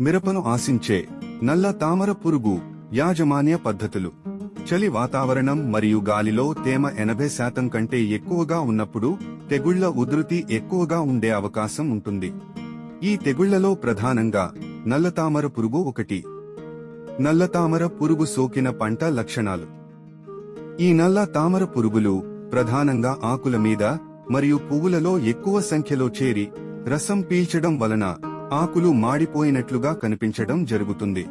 మిరపను ఆశించే నల్ల తామర పురుగు యాజమాన్య పద్ధతులు. చలి వాతావరణం మరియు గాలిలో తేమ ఎనభై శాతం కంటే ఎక్కువగా ఉన్నప్పుడు తెగుళ్ళ ఉధృతి ఎక్కువగా ఉండే అవకాశం ఉంటుంది. ఈ తెగుళ్ళలో ప్రధానంగా నల్లతామర పురుగు ఒకటి. నల్లతామర పురుగు సోకిన పంట లక్షణాలు. ఈ నల్ల తామర పురుగులు ప్రధానంగా ఆకుల మీద మరియు పువ్వులలో ఎక్కువ సంఖ్యలో చేరి రసం పీల్చడం వలన ఆకులు మాడిపోయినట్లుగా కనిపించడం జరుగుతుంది.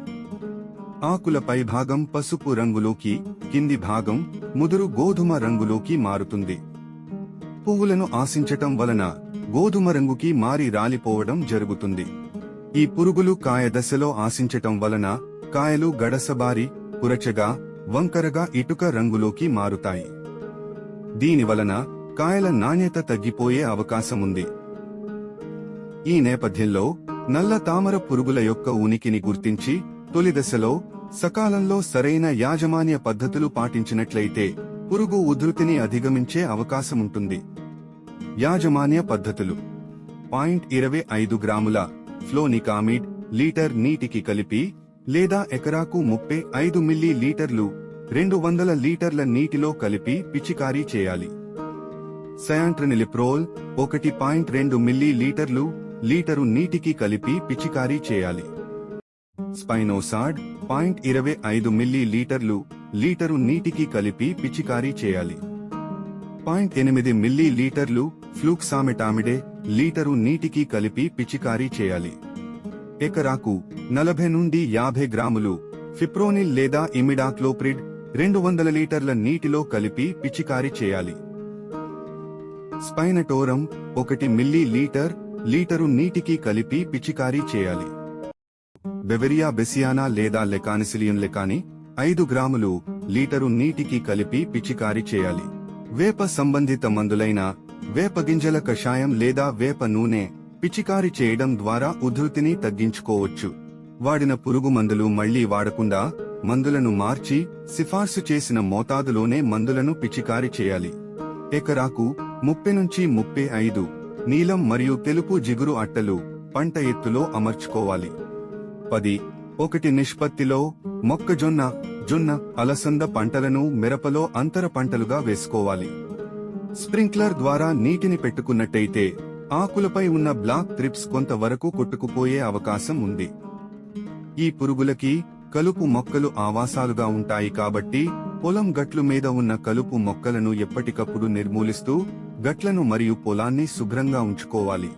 ఆకుల పై భాగం పసుపు రంగులోకి కింది భాగం ముదురు గోధుమ రంగులోకి మారుతుంది. పువ్వులను ఆశించటం వలన గోధుమ రంగుకి మారి రాలిపోవడం జరుగుతుంది. ఈ పురుగులు కాయ దశలో ఆశించటం వలన కాయలు గడసబారి పురచగా వంకరగా ఇటుక రంగులోకి మారుతాయి. దీని వలన కాయల నాణ్యత తగ్గిపోయే అవకాశముంది. ఈ నేపథ్యంలో నల్ల తామర పురుగుల యొక్క ఉనికిని గుర్తించి తొలి దశలో సకాలంలో సరైన యాజమాన్య పద్ధతులు పాటించినట్లయితే పురుగు ఉధృతిని అధిగమించే అవకాశముంటుంది. యాజమాన్య పద్ధతులు. పాయింట్ ఇరవై ఐదు గ్రాముల ఫ్లోనికామిడ్ లీటర్ నీటికి కలిపి లేదా ఎకరాకు ముప్పై ఐదు మిల్లీ లీటర్లు రెండు వందల లీటర్ల నీటిలో కలిపి పిచికారీ చేయాలి. సయాంట్రనిలిప్రోల్ ఒకటి పాయింట్ రెండు మిల్లీ లీటర్లు లీటరు నీటికి కలిపి పిచికారీ చేయాలి. స్పైనోసాడ్ పాయింట్ ఇరవై ఐదు మిల్లీ లీటర్లు లీటరు నీటికి కలిపి పిచికారీ చేయాలి. పాయింట్ ఎనిమిది మిల్లీ లీటర్లు ఫ్లూక్సామెటామిడే లీటరు నీటికి కలిపి పిచికారీ చేయాలి. ఎకరాకు నలభై నుండి యాభై గ్రాములు ఫిప్రోనిల్ లేదా ఇమిడాక్లోప్రిడ్ రెండు వందల లీటర్ల నీటిలో కలిపి పిచికారీ చేయాలి. స్పైనటోరం ఒకటి మిల్లీ లీటర్ లీటరు నీటికి కలిపి పిచికారీ చేయాలి. బెవెరియా బెసియానా లేదా లెకానిసిలియన్ లెకాని ఐదు గ్రాములు లీటరు నీటికి కలిపి పిచికారీ చేయాలి. వేప సంబంధిత మందులైన వేప గింజల కషాయం లేదా వేప నూనె పిచికారీ చేయడం ద్వారా ఉధృతిని తగ్గించుకోవచ్చు. వాడిన పురుగు మందులు మళ్ళీ వాడకుండా మందులను మార్చి సిఫార్సు చేసిన మోతాదులోనే మందులను పిచికారి చేయాలి. ఎకరాకు ముప్పై నుంచి ముప్పై ఐదు నీలం మరియు తెలుపు జిగురు అట్టలు పంట ఎత్తులో అమర్చుకోవాలి. పది ఒకటి నిష్పత్తిలో మొక్కజొన్న జొన్న అలసంద పంటలను మిరపలో అంతర పంటలుగా వేసుకోవాలి. స్ప్రింక్లర్ ద్వారా నీటిని పెట్టుకున్నట్టయితే ఆకులపై ఉన్న బ్లాక్ త్రిప్స్ కొంతవరకు కొట్టుకుపోయే అవకాశం ఉంది. ఈ పురుగులకి కలుపు మొక్కలు ఆవాసాలుగా ఉంటాయి కాబట్టి పొలం గట్లు మీద ఉన్న కలుపు మొక్కలను ఎప్పటికప్పుడు నిర్మూలిస్తూ గట్లను మరియు పొలాన్ని శుభ్రంగా ఉంచుకోవాలి.